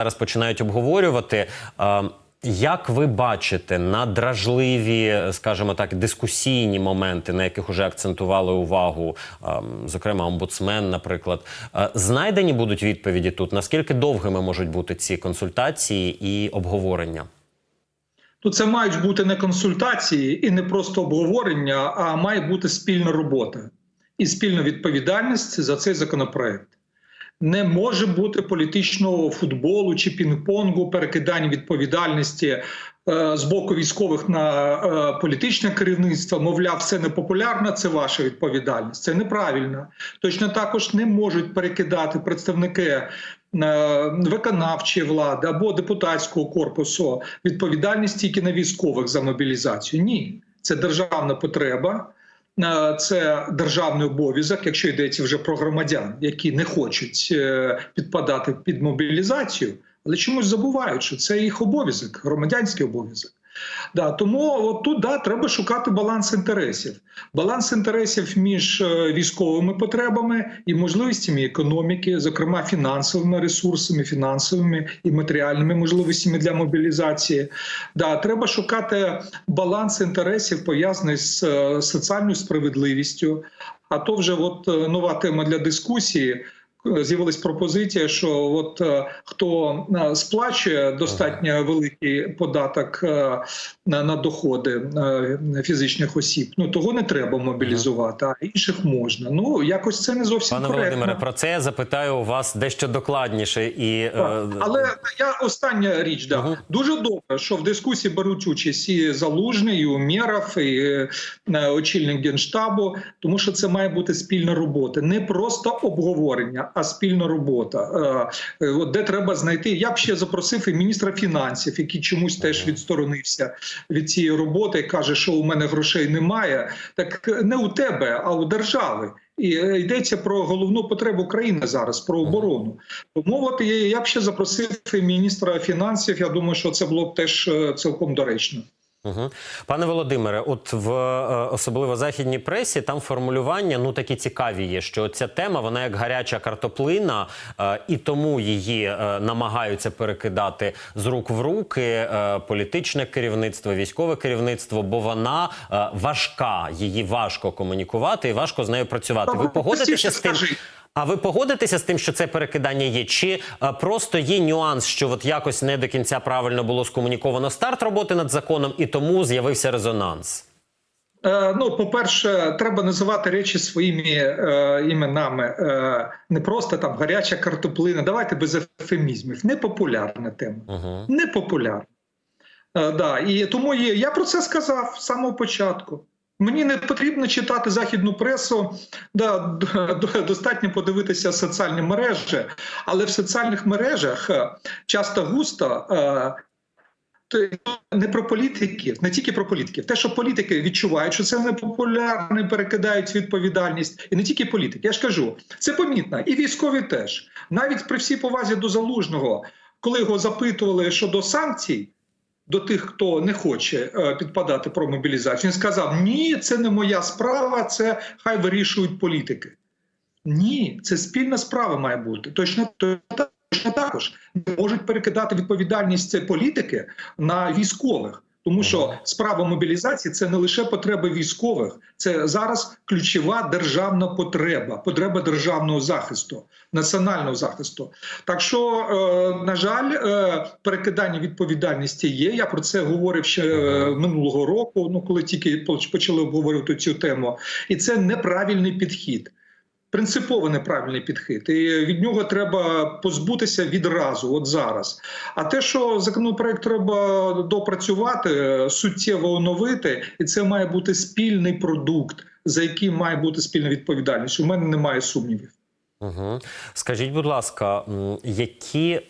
зараз починають обговорювати. Е, Як ви бачите надражливі, скажімо так, дискусійні моменти, на яких уже акцентували увагу, ем, зокрема, омбудсмен, наприклад, Е, знайдені будуть відповіді тут? Наскільки довгими можуть бути ці консультації і обговорення? То це мають бути не консультації і не просто обговорення, а має бути спільна робота і спільна відповідальність за цей законопроект. Не може бути політичного футболу чи пінг-понгу, перекидання відповідальності е, з боку військових на е, політичне керівництво. Мовляв, це не популярно, це ваша відповідальність. Це неправильно. Точно також не можуть перекидати представники е, виконавчої влади або депутатського корпусу відповідальність тільки на військових за мобілізацію. Ні, це державна потреба. Е, Це державний обов'язок, якщо йдеться вже про громадян, які не хочуть е, підпадати під мобілізацію, але чомусь забувають, що це їх обов'язок, громадянський обов'язок. Да, тому от тут да, треба шукати баланс інтересів. Баланс інтересів між е, військовими потребами і можливостями економіки, зокрема фінансовими ресурсами, фінансовими і матеріальними можливостями для мобілізації. Да, треба шукати баланс інтересів, пов'язаний з е, соціальною справедливістю. А то вже от е, нова тема для дискусії. З'явилась пропозиція, що от е, хто е, сплачує достатньо великий податок е, на, на доходи фізичних осіб, ну того не треба мобілізувати, а інших можна. Ну якось це не зовсім Пане коректно. Володимире, про це я запитаю у вас дещо докладніше і Так. Але я остання річ, да Мгм. дуже добре, що в дискусії беруть участь і Залужний, і Умєров, і очільник генштабу, тому що це має бути спільна робота, не просто обговорення, а спільна робота. Е, е, От де треба знайти. Я б ще запросив і міністра фінансів, який чомусь теж відсторонився від цієї роботи, і каже, що у мене грошей немає. Так е, не у тебе, а у держави. І йдеться про головну потребу країни зараз, про оборону. Тому от я, б ще запросив і міністра фінансів. Я думаю, що це було б теж цілком доречно. Угу. Пане Володимире, от в е, особливо західній пресі там формулювання ну такі цікаві є, що ця тема вона як гаряча картоплина, е, і тому її е, намагаються перекидати з рук в руки політичне керівництво, військове керівництво, бо вона важка, її важко комунікувати і важко з нею працювати. Ви погодитеся з тим? А ви погодитеся з тим, що це перекидання є? Чи е, просто є нюанс, що от якось не до кінця правильно було скомуніковано старт роботи над законом, і тому з'явився резонанс? Е, Ну, по-перше, треба називати речі своїми е, іменами. Е, не просто там гаряча картоплина. Давайте без ефемізмів. Непопулярна тема. Угу. Непопулярна. Е, да. І тому є, я про це сказав з самого початку. Мені не потрібно читати західну пресу, да, достатньо подивитися соціальні мережі, але в соціальних мережах е, часто густо е, не про політиків, не тільки про політиків. Те, що політики відчувають, що це непопулярно, перекидають відповідальність, і не тільки політики. Я ж кажу, це помітно, і військові теж. Навіть при всій повазі до залужного, коли його запитували щодо санкцій. До тих, хто не хоче е, підпадати про мобілізацію, він сказав: Ні, це не моя справа, це хай вирішують політики. Ні, це спільна справа має бути. Точно, точно також не можуть перекидати відповідальність політики на військових. Тому що справа мобілізації це не лише потреби військових, це зараз ключова державна потреба, потреба державного захисту, національного захисту. Так що, е, на жаль, е, перекидання відповідальності є. Я про це говорив ще е, минулого року, ну коли тільки почали обговорювати цю тему, і це неправильний підхід. Принципово неправильний підхід, і від нього треба позбутися відразу, от зараз. А те, що законопроект треба допрацювати, суттєво оновити, і це має бути спільний продукт, за яким має бути спільна відповідальність. У мене немає сумнівів. Угу. Скажіть, будь ласка, які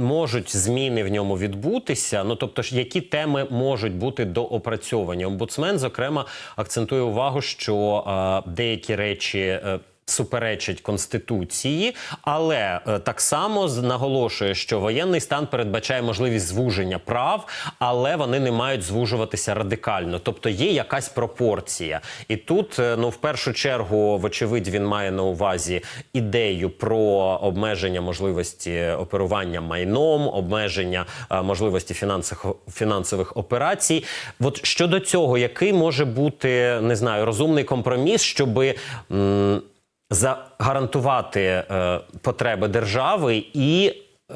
можуть зміни в ньому відбутися? Ну тобто, ж які теми можуть бути доопрацьовані? Омбудсмен, зокрема, акцентує увагу, що е, деякі речі. е, суперечить конституції, але е, так само наголошує, що воєнний стан передбачає можливість звуження прав, але вони не мають звужуватися радикально. Тобто є якась пропорція. І тут, е, ну в першу чергу, вочевидь, він має на увазі ідею про обмеження можливості оперування майном, обмеження е, можливості фінансових фінансових операцій. От щодо цього, який може бути не знаю розумний компроміс, щоб загарантувати е, потреби держави і е,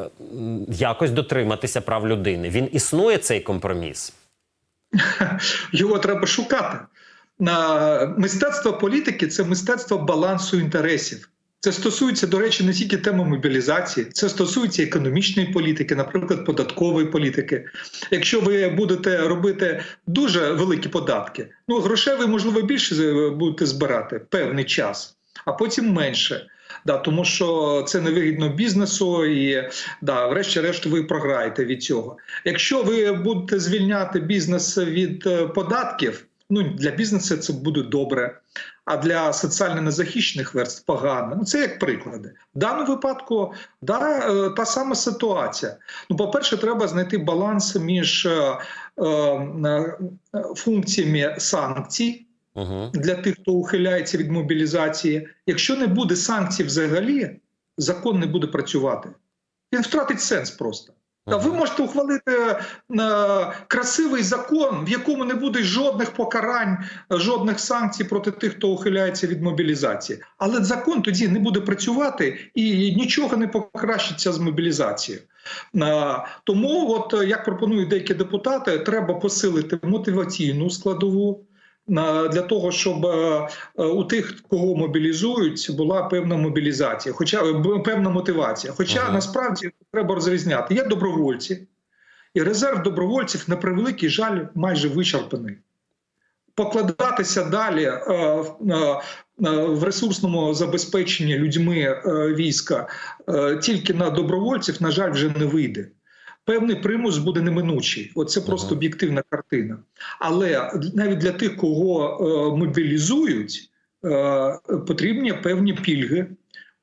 якось дотриматися прав людини. Він існує цей компроміс. Його треба шукати. Мистецтво політики це мистецтво балансу інтересів. Це стосується, до речі, не тільки теми мобілізації, це стосується економічної політики, наприклад, податкової політики. Якщо ви будете робити дуже великі податки, ну грошей ви, можливо, більше будете збирати певний час, а потім менше. Да, тому що це невигідно бізнесу, і да, врешті-решт ви програєте від цього. Якщо ви будете звільняти бізнес від е, податків, ну для бізнесу це буде добре, а для соціально незахищених верств погано. Ну це як приклади. В даному випадку да, е, та сама ситуація. Ну, по-перше, треба знайти баланс між е, е, е, функціями санкцій Угу. для тих, хто ухиляється від мобілізації. Якщо не буде санкцій взагалі, закон не буде працювати. Він втратить сенс просто. Та ви можете ухвалити е, красивий закон, в якому не буде жодних покарань, жодних санкцій проти тих, хто ухиляється від мобілізації. Але закон тоді не буде працювати і нічого не покращиться з мобілізацією. Е, Тому, от е, як пропонують деякі депутати, треба посилити мотиваційну складову. Для того щоб е, е, у тих, кого мобілізують, була певна мобілізація, хоча е, певна мотивація. Хоча Ага. насправді треба розрізняти. Є добровольці, і резерв добровольців на превеликий жаль майже вичерпаний. Покладатися далі в- ресурсному забезпеченні людьми війська тільки на добровольців, на жаль, вже не вийде. Певний примус буде неминучий. Оце просто об'єктивна картина. Але навіть для тих, кого е, мобілізують, е, потрібні певні пільги,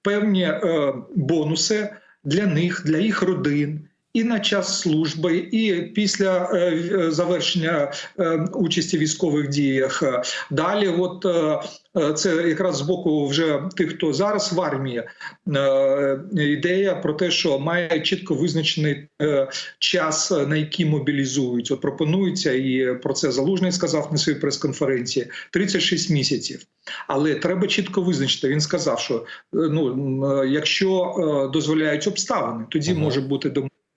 певні е, бонуси для них, для їх родин. І на час служби, і після е, е, завершення е, участі в військових діях. Далі, от це якраз з боку вже тих, хто зараз в армії, ідея про те, що має чітко визначений час, на який мобілізують. От пропонується, і про це залужний сказав на своїй прес-конференції: 36 місяців. Але треба чітко визначити. Він сказав, що ну якщо дозволяють обставини, тоді Ага. може бути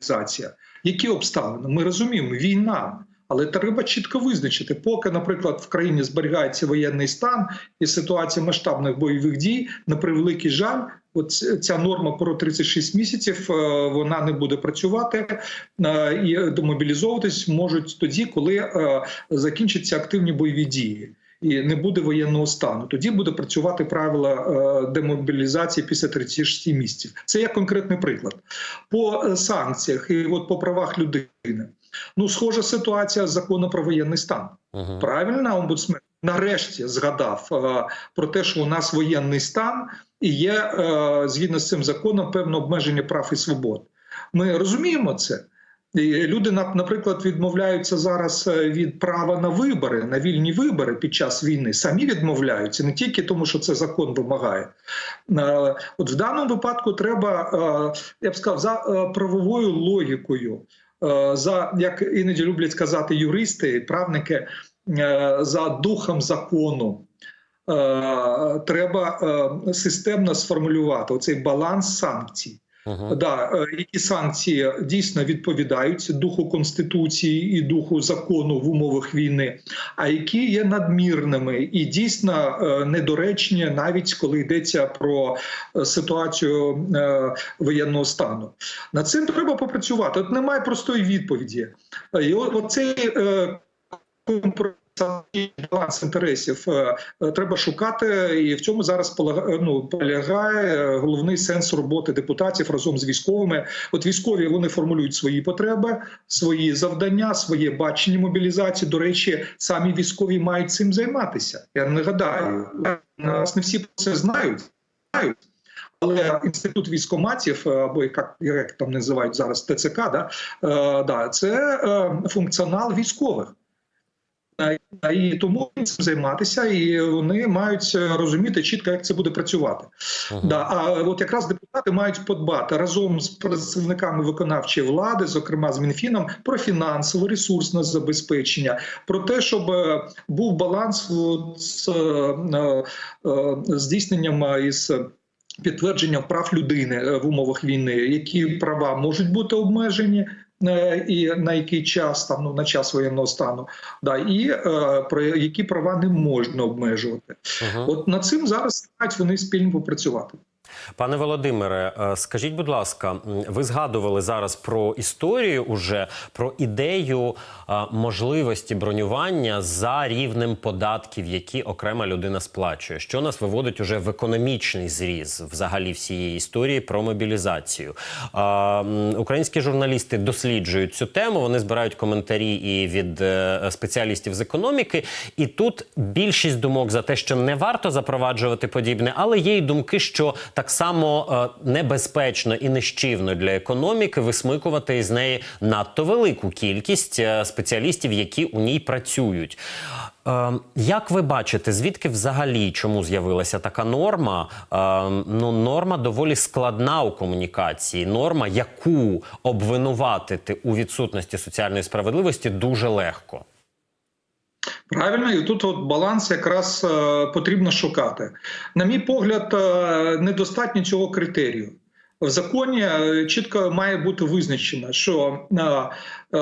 демобілізація. Які обставини? Ми розуміємо, війна. Але треба чітко визначити, поки, наприклад, в країні зберігається воєнний стан і ситуація масштабних бойових дій, на превеликий жаль, от ця норма про 36 місяців е, вона не буде працювати е, і демобілізовуватись можуть тоді, коли е, закінчаться активні бойові дії. І не буде воєнного стану. Тоді буде працювати правила е, демобілізації після 36 місяців. Це як конкретний приклад. По е, санкціях і от по правах людини. Ну, схожа ситуація з законом про воєнний стан. Угу. Правильно, омбудсмен нарешті згадав е, про те, що у нас воєнний стан і є е, згідно з цим законом певне обмеження прав і свобод. Ми розуміємо це. Люди, нап- наприклад, відмовляються зараз е, від права на вибори, на вільні вибори під час війни. Самі відмовляються не тільки тому, що це закон вимагає. Е, От в даному випадку треба, е, я б сказав, за правовою логікою, за як іноді люблять сказати юристи, правники, за духом закону. Треба системно сформулювати оцей баланс санкцій. Угу. Да, е, які санкції дійсно відповідають духу конституції і духу закону в умовах війни, а які є надмірними і дійсно е, недоречні, навіть коли йдеться про е, ситуацію воєнного стану. Над цим треба попрацювати. От немає простої відповіді. І оцей компроміс, баланс інтересів е, е, треба шукати, і в цьому зараз полага- ну, полягає е, головний сенс роботи депутатів разом з військовими. От військові вони формулюють свої потреби, свої завдання, своє бачення мобілізації. До речі, самі військові мають цим займатися. Я нагадаю, нас не всі про це знають. Але інститут військоматів, е, або як, як там називають зараз ТЦК, да, е, да, це е, функціонал військових. Е, І тому цим займатися, і вони мають е, розуміти чітко, як це буде працювати. Мгм. Да, а от якраз депутати мають подбати разом з представниками виконавчої влади, зокрема з Мінфіном, про фінансове ресурсне забезпечення, про те, щоб е, був баланс з е, е, е, здійсненням е, із. Підтвердження прав людини е, в умовах війни, які права можуть бути обмежені, е, і на який час там ну на час воєнного стану, да і е, про які права не можна обмежувати. Ага. От над цим зараз вони спільно попрацювати. Пане Володимире, е, скажіть, будь ласка, ви згадували зараз про історію, уже про ідею е, можливості бронювання за рівнем податків, які окрема людина сплачує, що нас виводить уже в економічний зріз взагалі всієї історії про мобілізацію. Е, Українські журналісти досліджують цю тему. Вони збирають коментарі і від спеціалістів з економіки. І тут більшість думок за те, що не варто запроваджувати подібне, але є й думки, що так само е, небезпечно і нищівно для економіки висмикувати із неї надто велику кількість е, спеціалістів, які у ній працюють. Е, Як ви бачите, звідки взагалі чому з'явилася така норма? Е, Ну, норма доволі складна у комунікації. Норма, яку обвинуватити у відсутності соціальної справедливості, дуже легко. Правильно, і тут от баланс якраз е, потрібно шукати. На мій погляд, е, недостатньо цього критерію. В законі е, чітко має бути визначено, що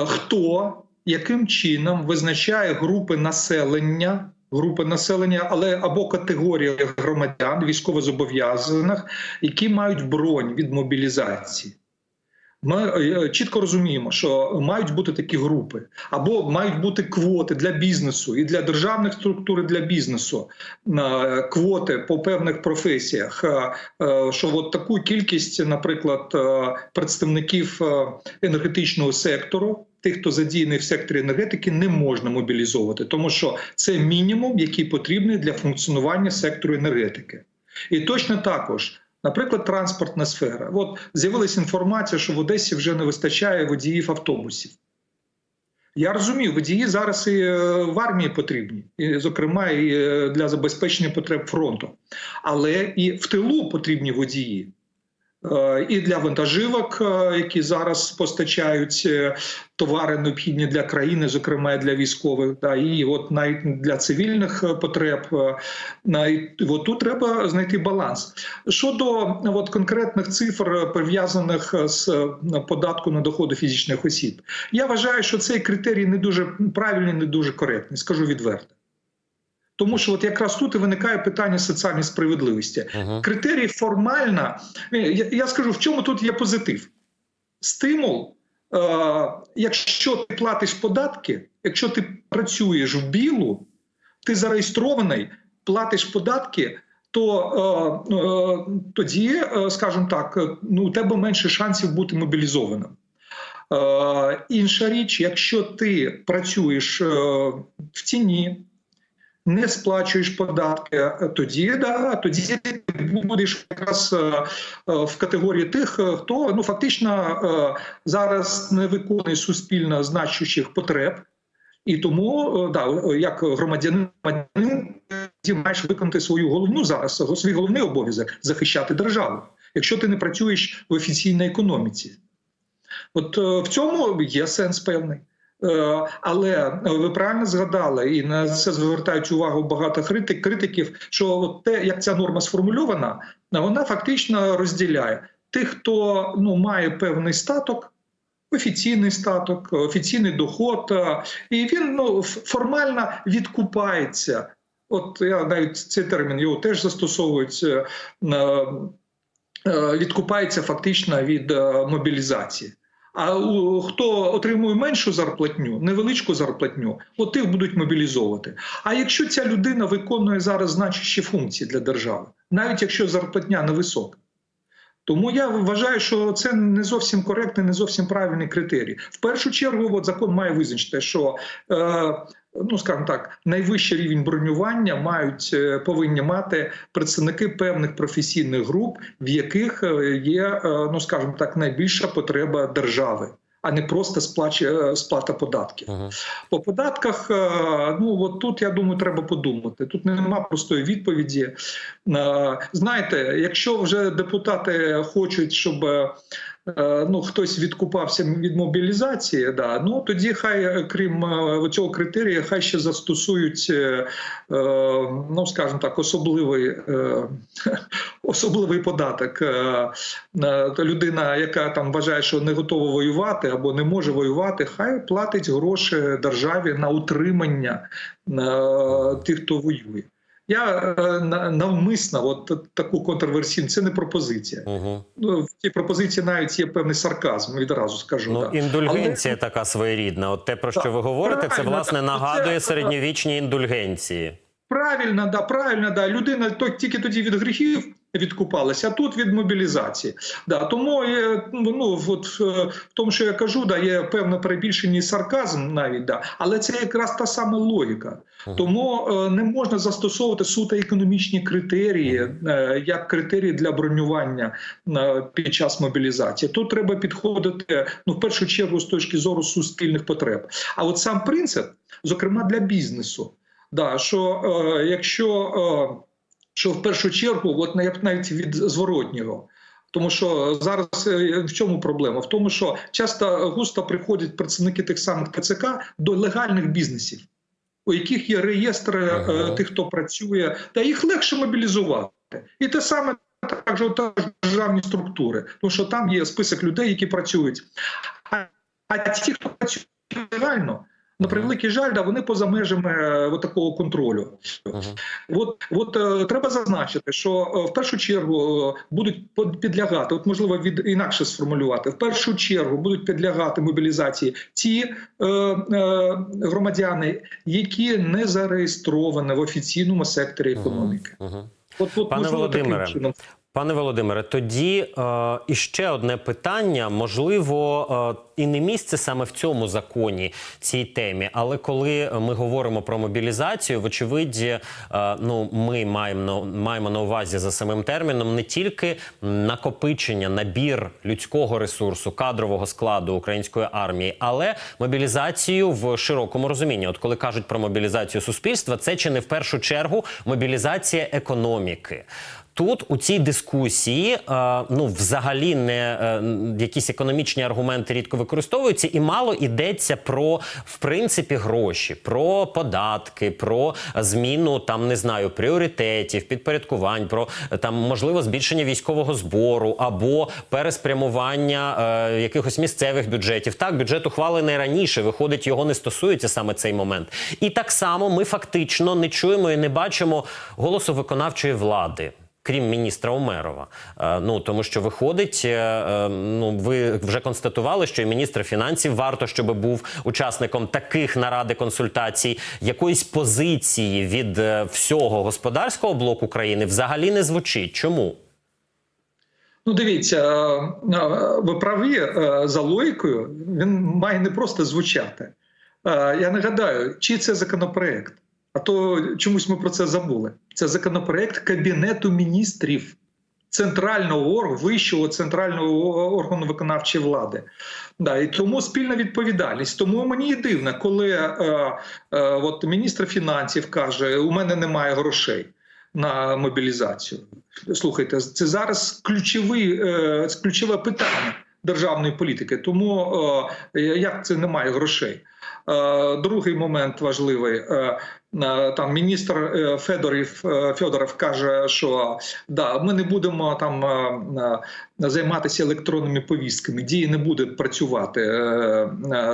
хто яким чином визначає групи населення. Групи населення, але або категорії громадян військовозобов'язаних, які мають бронь від мобілізації. Ми е, чітко розуміємо, що мають бути такі групи, або мають бути квоти для бізнесу і для державних структур, і для бізнесу. е, Квоти по певних професіях. Е, е, Що от таку кількість, наприклад, е, представників е, енергетичного сектору. Тих, хто задіяний в секторі енергетики, не можна мобілізовувати, тому що це мінімум, який потрібний для функціонування сектору енергетики. І точно також Наприклад, транспортна сфера. От з'явилася інформація, що в Одесі вже не вистачає водіїв автобусів. Я розумію, водії зараз і е, в армії потрібні, і, зокрема, і е, для забезпечення потреб фронту. Але і в тилу потрібні водії. Е, І для вантажівок, е, які зараз постачають е, товари необхідні для країни, зокрема для військових, да, і от навіть для цивільних потреб. і От тут треба знайти баланс. Щодо от, конкретних цифр, пов'язаних з податку на доходи фізичних осіб, я вважаю, що цей критерій не дуже правильний, не дуже коректний, скажу відверто. Тому що от якраз тут і виникає питання соціальної справедливості. Угу. Критерій формально, е, я, я скажу, в чому тут є позитив. Стимул, е, якщо ти платиш податки, якщо ти працюєш в білу, ти зареєстрований, платиш податки, то е, е, тоді, е, скажімо так, е, ну, у тебе менше шансів бути мобілізованим. Е, інша річ, якщо ти працюєш е, в тіні, не сплачуєш податки, е, тоді да, тоді ти будеш якраз е, е, в категорії тих, хто ну фактично зараз не виконує суспільно значущих потреб. І тому да, як громадянин ти маєш виконати свою головну зараз свій головний обов'язок захищати державу, якщо ти не працюєш в офіційній економіці. От в цьому є сенс певний. Е, Але ви правильно згадали, і на це звертають увагу багато критик, критиків, що от те, як ця норма сформульована, вона фактично розділяє тих, хто ну, має певний статок, офіційний статок, офіційний доход, е, і він ну, формально відкупається. От я навіть цей термін його теж застосовують. е, е, е, Відкупається фактично від е, мобілізації. А хто отримує меншу зарплатню, невеличку зарплатню, от тих будуть мобілізовувати. А якщо ця людина виконує зараз значущі функції для держави, навіть якщо зарплатня невисока. Тому я вважаю, що це не зовсім коректний, не зовсім правильний критерій. В першу чергу, от закон має визначити, що е, Ну, скажімо так, найвищий рівень бронювання мають е, повинні мати представники певних професійних груп, в яких е, є, е, ну скажімо так, найбільша потреба держави, а не просто сплач, сплата податків. Мгм. По податках, ну от тут я думаю, треба подумати. Тут нема простої відповіді. Знаєте, якщо вже депутати хочуть, щоб ну хтось відкупався від мобілізації, да ну тоді хай, е, крім е, цього критерія, хай ще застосують, е, е, ну скажімо так, особливий. е, Особливий податок. Е, е, людина, яка там вважає, що не готова воювати або не може воювати, хай платить гроші державі на утримання е, тих, хто воює. Я е, навмисно, от таку контрверсійну, це не пропозиція. Ну, в цій пропозиції навіть є певний сарказм, відразу скажу. Ну, так. індульгенція така своєрідна. От те, про що Так, ви говорите, це власне так. нагадує Це- середньовічні індульгенції. Правильно, да, правильно, да. Людина тільки тоді від гріхів відкупалася, а тут від мобілізації. Да, тому є, ну, от, е, в тому, що я кажу, да, є певне перебільшення і сарказм навіть, да, але це якраз та сама логіка. Тому е, не можна застосовувати суто економічні критерії е, як критерії для бронювання е, під час мобілізації. Тут треба підходити ну в першу чергу з точки зору суспільних потреб. А от сам принцип, зокрема для бізнесу, да, що е, якщо е, що в першу чергу, от навіть від зворотнього. Тому що зараз е, в чому проблема? В тому, що часто густо приходять працівники тих самих ТЦК до легальних бізнесів, у яких є реєстри е, Ага. тих, хто працює, та їх легше мобілізувати. І те саме також також державні структури, тому що там є список людей, які працюють. А, а ті, хто працює легально, на превеликий жаль, да, вони поза межами е, от такого контролю. Мгм. От, от е, треба зазначити, що е, в першу чергу будуть підлягати, от можливо від інакше сформулювати. В першу чергу будуть підлягати мобілізації ті е, е, громадяни, які не зареєстровані в офіційному секторі економіки. Мгм. От, от Пане можливо, таким Володимире, чином. Пане Володимире, тоді е, іще одне питання. Можливо, е, і не місце саме в цьому законі цій темі, але коли ми говоримо про мобілізацію, вочевидь, е, ну ми маємо маємо на увазі за самим терміном не тільки накопичення, набір людського ресурсу, кадрового складу української армії, але мобілізацію в широкому розумінні. От коли кажуть про мобілізацію суспільства, це чи не в першу чергу мобілізація економіки. Тут у цій дискусії е, ну взагалі не е, якісь економічні аргументи рідко використовуються, і мало йдеться про в принципі гроші, про податки, про зміну там не знаю пріоритетів, підпорядкувань, про е, там можливо збільшення військового збору або переспрямування е, якихось місцевих бюджетів. Так, бюджет ухвалений раніше, виходить, його не стосується саме цей момент. І так само ми фактично не чуємо і не бачимо голосу виконавчої влади. Крім міністра Умерова, Е, ну тому що виходить, е, е, ну ви вже констатували, що і міністр фінансів варто, щоб був учасником таких наради консультацій, якоїсь позиції від всього господарського блоку країни взагалі не звучить. Чому? Ну, дивіться, ви праві за логікою, він має не просто звучати. Я нагадаю, чий це законопроект, а то чомусь ми про це забули. Це законопроект Кабінету міністрів. Центрального органу, вищого центрального органу виконавчої влади, да і тому спільна відповідальність. Тому мені і дивно, коли е, е, от міністр фінансів каже: у мене немає грошей на мобілізацію. Слухайте, це зараз ключовий, е, ключове питання державної політики. Тому е, як це немає грошей? Е, Другий момент важливий. Е, е, Там міністр Федорів Федоров каже, що да, ми не будемо там займатися електронними повістками. Дії не буде працювати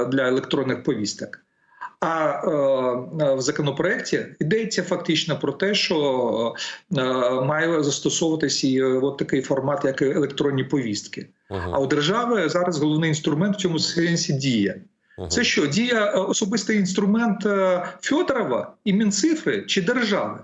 для електронних повісток. А е, в законопроекті йдеться фактично про те, що е, має застосовуватися і от такий формат, як електронні повістки. Мгм. А у держави зараз головний інструмент в цьому сенсі дія. Це що, дія е, особистий інструмент Фьодорова Федорова і Мінцифри чи держави?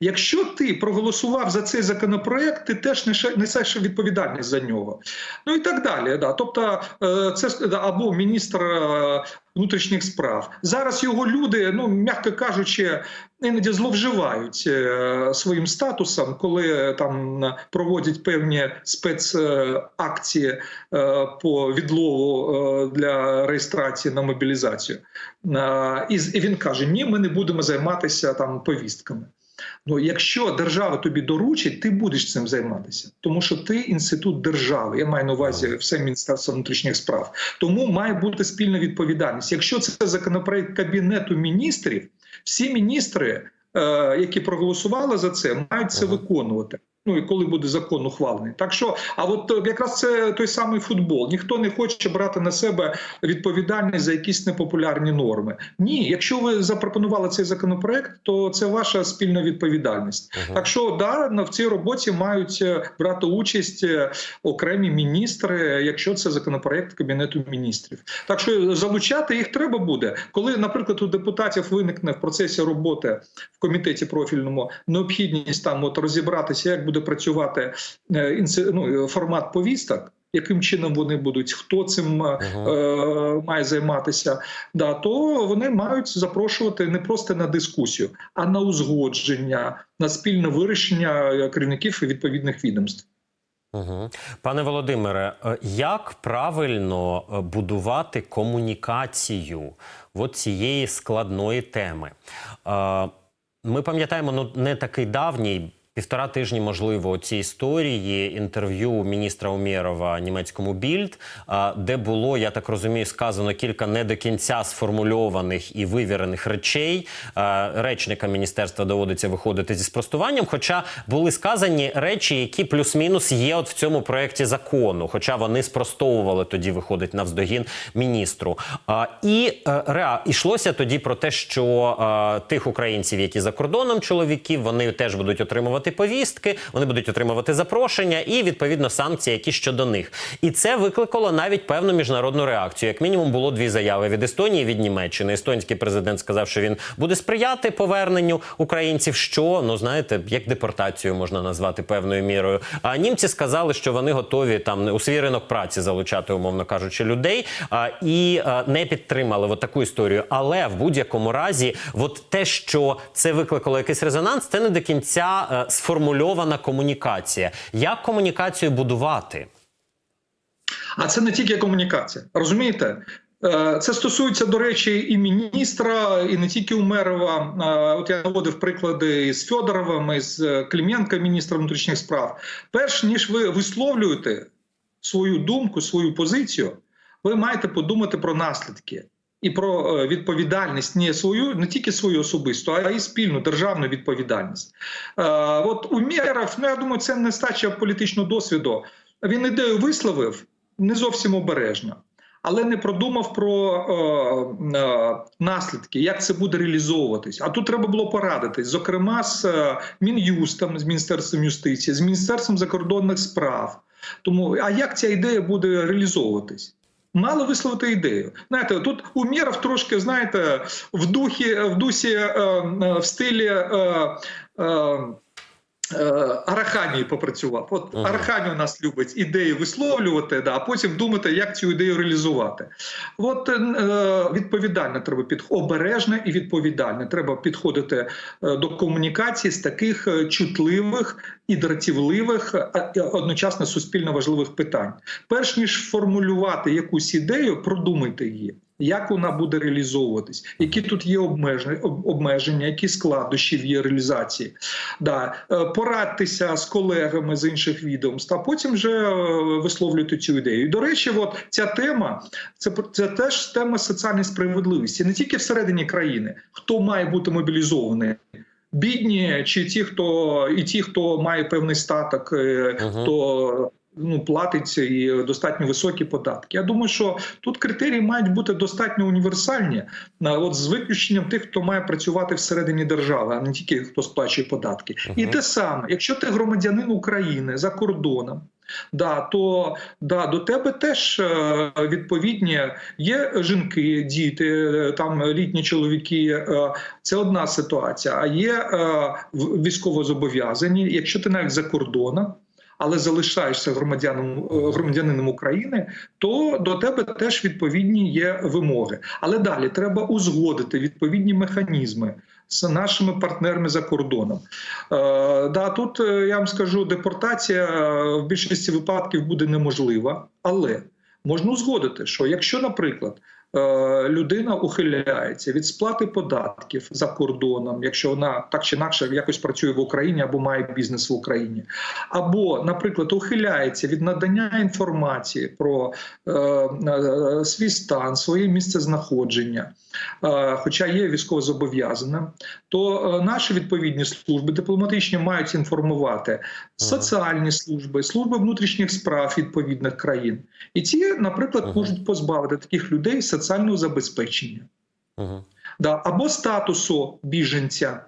Якщо ти проголосував за цей законопроект, ти теж несе- несеш відповідальність за нього. Ну і так далі. Да. Тобто, е, це або міністр е, внутрішніх справ. Зараз його люди, ну м'яко кажучи, іноді зловживають е, своїм статусом, коли там проводять певні спецакції е, по відлову е, для реєстрації на мобілізацію. І він каже: Ні, ми не будемо займатися там повістками. Ну, якщо держава тобі доручить, ти будеш цим займатися, тому що ти інститут держави. Я маю на увазі все міністерство внутрішніх справ. Тому має бути спільна відповідальність. Якщо це законопроект кабінету міністрів, всі міністри, е, які проголосували за це, мають це виконувати. Ну і коли буде закон ухвалений, так що, а от е, якраз це той самий футбол. Ніхто не хоче брати на себе відповідальність за якісь непопулярні норми. Ні, якщо ви запропонували цей законопроект, то це ваша спільна відповідальність. Мгм. Так що да, в цій роботі мають е, брати участь е, окремі міністри, якщо це законопроект кабінету міністрів. Так що залучати їх треба буде, коли, наприклад, у депутатів виникне в процесі роботи в комітеті профільному необхідність там от розібратися, як буде працювати е, ну, е, формат повісток. Яким чином вони будуть, хто цим Мгм. е, має займатися, да, то вони мають запрошувати не просто на дискусію, а на узгодження, на спільне вирішення керівників відповідних відомств. Угу. Пане Володимире, як правильно будувати комунікацію от цієї складної теми? Ми пам'ятаємо, ну не такий давній. Півтора тижні, можливо, ці історії інтерв'ю міністра Умєрова німецькому більд, де було, я так розумію, сказано кілька не до кінця сформульованих і вивірених речей. Речника міністерства доводиться виходити зі спростуванням. Хоча були сказані речі, які плюс-мінус є от в цьому проєкті закону, хоча вони спростовували тоді, виходить навздогін міністру. І е, реа йшлося тоді про те, що тих українців, які за кордоном чоловіків, вони теж будуть отримувати повістки, вони будуть отримувати запрошення і відповідно санкції, які щодо них. І це викликало навіть певну міжнародну реакцію. Як мінімум, було дві заяви від Естонії, від Німеччини. Естонський президент сказав, що він буде сприяти поверненню українців. Що ну знаєте, як депортацію можна назвати певною мірою. А німці сказали, що вони готові там у свій ринок праці залучати, умовно кажучи, людей а, і а, не підтримали от таку історію. Але в будь-якому разі, от те, що це викликало якийсь резонанс, це не до кінця е, сформульована комунікація. Як комунікацію будувати? А це не тільки комунікація. Розумієте? Е, Це стосується, до речі, і міністра, і не тільки Умерова. Е, От я наводив приклади із Федоровим, із е, Клименко, міністром внутрішніх справ. Перш ніж ви висловлюєте свою думку, свою позицію, ви маєте подумати про наслідки. І про е, відповідальність не свою, не тільки свою особисту, а й спільну державну відповідальність. Е, От Умєров, ну я думаю, це нестача політичного досвіду. Він ідею висловив не зовсім обережно, але не продумав про е, е, наслідки, як це буде реалізовуватись. А тут треба було порадитись, зокрема, з е, Мін'юстом, з Міністерством юстиції, з Міністерством закордонних справ. Тому а як ця ідея буде реалізовуватись? Мало висловити ідею. Знаєте, тут Умєров трошки, знаєте, в духі, в дусі, е, е, в стилі. Е, Араханії попрацював. От Ага. Арахані у нас любить ідеї висловлювати, да, а потім думати, як цю ідею реалізувати. От е, відповідально треба під обережно і відповідально. Треба підходити е, до комунікації з таких е, чутливих і дратівливих, а одночасно суспільно важливих питань. Перш ніж формулювати якусь ідею, продумайте її. Як вона буде реалізовуватись, які тут є обмеження, які складнощі в її реалізації? Да. Е, Порадьтеся з колегами з інших відомств, а потім вже е, висловлюйте цю ідею. І, до речі, от ця тема це, це теж тема соціальної справедливості, не тільки всередині країни, хто має бути мобілізований. Бідні чи ті, хто і ті, хто має певний статок, е, Мгм. хто ну платить і достатньо високі податки. Я думаю, що тут критерії мають бути достатньо універсальні, от з виключенням тих, хто має працювати всередині держави, а не тільки хто сплачує податки. І те саме, якщо ти громадянин України за кордоном. Да, то да, до тебе теж е, відповідні є жінки, діти, е, там літні чоловіки. е, Це одна ситуація. А є е, військовозобов'язані. Якщо ти навіть за кордоном, але залишаєшся громадянином, е, громадянином України, то до тебе теж відповідні є вимоги. Але далі треба узгодити відповідні механізми з нашими партнерами за кордоном. Е, да, тут е, я вам скажу, депортація е, в більшості випадків буде неможлива, але можна узгодити, що якщо, наприклад, людина ухиляється від сплати податків за кордоном, якщо вона так чи інакше якось працює в Україні або має бізнес в Україні, або, наприклад, ухиляється від надання інформації про е, е, свій стан, своє місце знаходження, е, хоча є військовозобов'язаним, то е, наші відповідні служби дипломатичні мають інформувати соціальні служби, служби внутрішніх справ відповідних країн, і ці, наприклад, можуть позбавити таких людей соціального забезпечення Угу. да, або статусу біженця.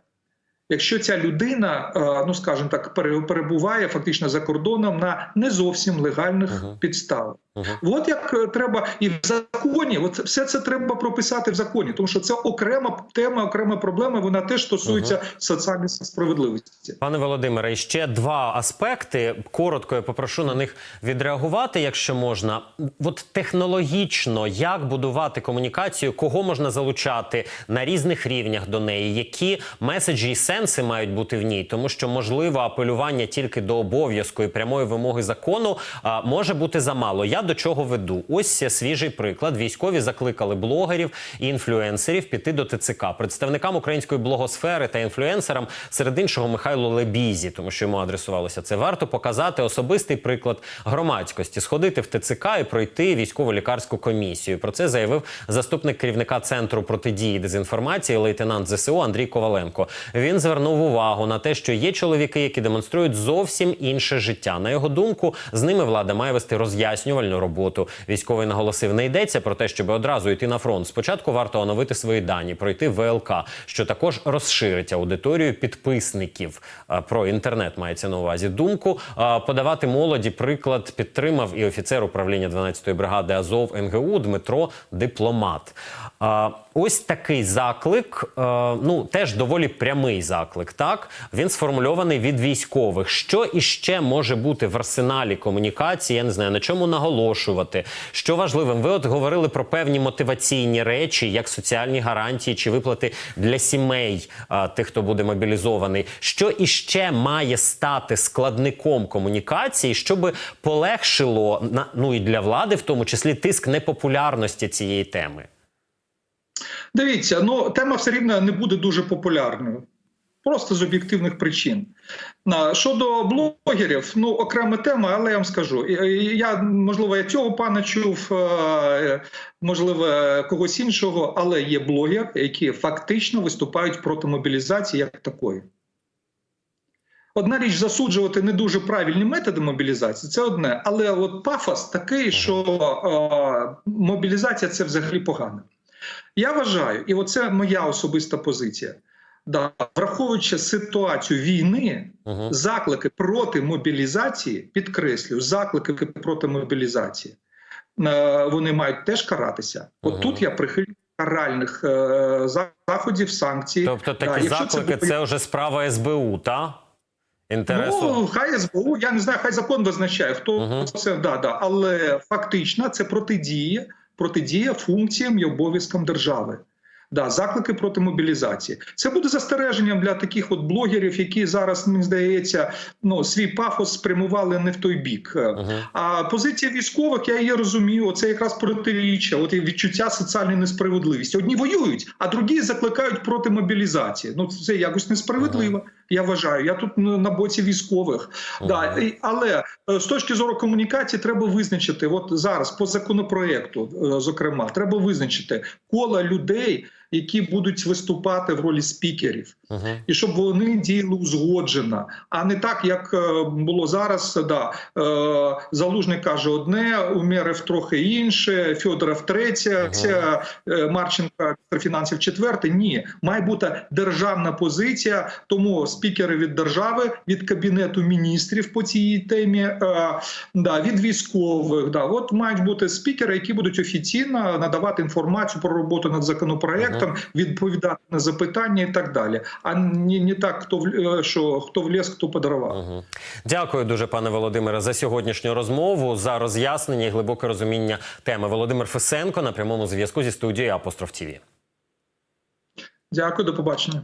Якщо ця людина, е, ну скажімо так, пере- перебуває фактично за кордоном на не зовсім легальних Мгм. підставах, Угу. от як е, треба і в законі, от все це треба прописати в законі, тому що це окрема тема, окрема проблема. Вона теж стосується соціальної справедливості. Пане Володимире, і ще два аспекти. Коротко я попрошу на них відреагувати, якщо можна. От технологічно, як будувати комунікацію, кого можна залучати на різних рівнях до неї, які меседжі і сенси мають бути в ній, тому що можливо апелювання тільки до обов'язку і прямої вимоги закону а, може бути замало. Я до чого веду? Ось свіжий приклад. Військові закликали блогерів і інфлюенсерів піти до ТЦК. Представникам української блогосфери та інфлюенсерам, серед іншого Михайлу Лебізі, тому що йому адресувалося це. Варто показати особистий приклад громадськості, сходити в ТЦК і пройти військово-лікарську комісію. Про це заявив заступник керівника центру протидії дезінформації, лейтенант ЗСУ Андрій Коваленко. Він звернув увагу на те, що є чоловіки, які демонструють зовсім інше життя. На його думку, з ними влада має вести роз'яснювальну роботу. Військовий наголосив, не йдеться про те, щоб одразу йти на фронт. Спочатку варто оновити свої дані, пройти ВЛК, що також розширить аудиторію підписників про інтернет. Мається на увазі думку. а, Подавати молоді приклад підтримав і офіцер управління 12-ї бригади Азов НГУ Дмитро Дипломат. Ось такий заклик, е, ну теж доволі прямий заклик. Так він сформульований від військових. Що іще може бути в арсеналі комунікації? Я не знаю на чому наголошувати. Що важливим, ви от говорили про певні мотиваційні речі, як соціальні гарантії чи виплати для сімей е, тих, хто буде мобілізований. Що іще має стати складником комунікації, щоб полегшило ну і для влади, в тому числі тиск непопулярності цієї теми. Дивіться, ну тема все рівно не буде дуже популярною. Просто з об'єктивних причин. Щодо блогерів, ну окрема тема, але я вам скажу. Я можливо я цього пана чув, е, можливо, когось іншого, але є блогери, які фактично виступають проти мобілізації як такої. Одна річ засуджувати не дуже правильні методи мобілізації, це одне. Але от пафос такий, що е, мобілізація це взагалі погано. Я вважаю, і оце моя особиста позиція. Да, враховуючи ситуацію війни, Угу. заклики проти мобілізації, підкреслюю, заклики проти мобілізації, е, вони мають теж каратися. От Мгм. тут я прихильник каральних е, заходів, санкцій. Тобто такі якщо це заклики буде- це вже справа СБУ, та? Інтересу. Ну, хай СБУ, я не знаю, хай закон визначає, хто Мгм. це да, да. Але фактично це протидія, протидія функціям і обов'язкам держави. Да, заклики проти мобілізації. Це буде застереженням для таких от блогерів, які зараз, мені здається, ну свій пафос спрямували не в той бік. Угу. А позиція військових, я її розумію, це якраз протиріччя, от і відчуття соціальної несправедливості. Одні воюють, а другі закликають проти мобілізації. Ну це якось несправедливо. Я вважаю. Я тут на боці військових. Да, але е, з точки зору комунікації треба визначити. От зараз по законопроекту, е, зокрема, треба визначити коло людей, які будуть виступати в ролі спікерів Угу. і щоб вони діяли узгоджено, а не так, як е, було зараз. Да, е, Залужний каже одне, Умєров трохи інше, Федоров третє, Ага. ця, е, Марченко фінансів четверте. Ні, має бути державна позиція. Тому спікери від держави, від кабінету міністрів по цій темі, да, від військових. Да, от мають бути спікери, які будуть офіційно надавати інформацію про роботу над законопроектами. Там відповідати на запитання і так далі. А не, не так, хто в е, що хто влез, хто подарував. Угу. Дякую дуже, пане Володимире, за сьогоднішню розмову, за роз'яснення і глибоке розуміння теми. Володимир Фесенко на прямому зв'язку зі студією Апостроф ТІВІ. Дякую, до побачення.